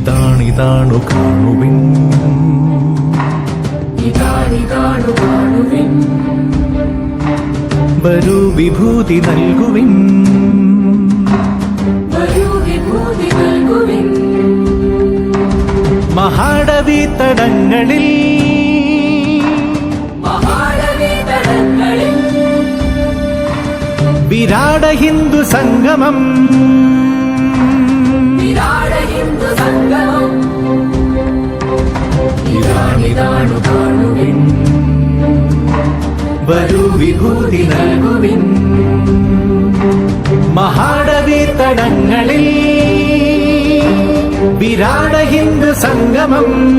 ഇതാണിതാണു കാണുവിൻ. ഇതാണിതാണു കാണുവിൻ. വരൂ വിഭൂതി നൽകുവിൻ. മഹാടവി തടങ്ങളിൽ. വിരാട ഹിന്ദു സംഗമം. വിരാട വിഭൂതി നൽകുവിൻ. മഹാടവി തടങ്ങളിൽ വിരാട ഹിന്ദു സംഗമം.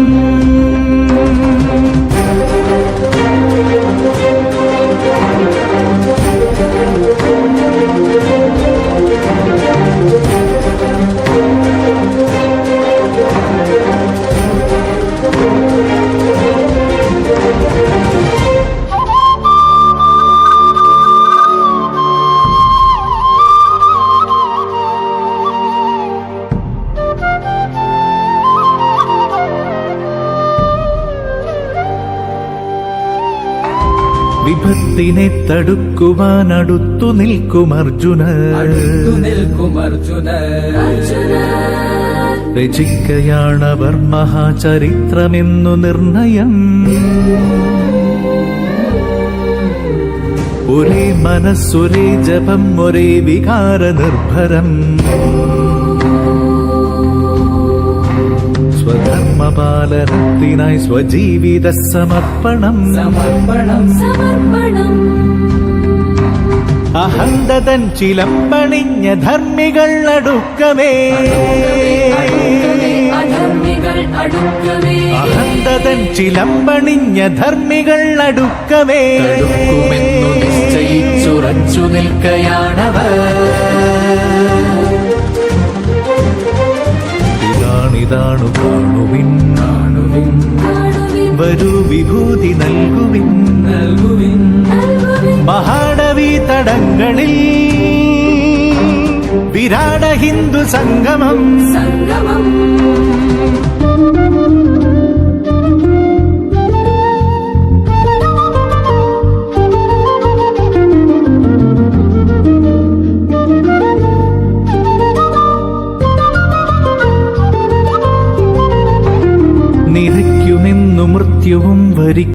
വിപത്തിനെ തടുക്കുവാൻ അടുത്തു നിൽക്കും അർജുന. രചിക്കയാണവർ മഹാചരിത്രമെന്നു നിർണയം. ഒരേ മനസ്സൊരേ ജപം ഒരേ വികാര നിർഭരം. സ്വധർമ്മപാലനത്തിനായി സ്വജീവിത സമർപ്പണം. സമർപ്പണം. സമർപ്പണം. അഹന്തതൻ ചിലമ്പണിഞ്ഞ ധർമ്മികൾ അടുക്കമേ. അഹന്തതൻ ചിലം പണിഞ്ഞ ചിലമ്പണിഞ്ഞ ധർമ്മികൾ അടുക്കമേ. ചുറച്ചു നിശ്ചയിച്ചുറച്ചു നിൽക്കയാണവർ. ഇതാണിതാണു കാണുവിൻ വരൂ വിഭൂതി നൽകുവിൻ നൽകുവിൻ മഹാടവി തടങ്ങളിൽ വിരാട ഹിന്ദു സംഗമം സംഗമം beri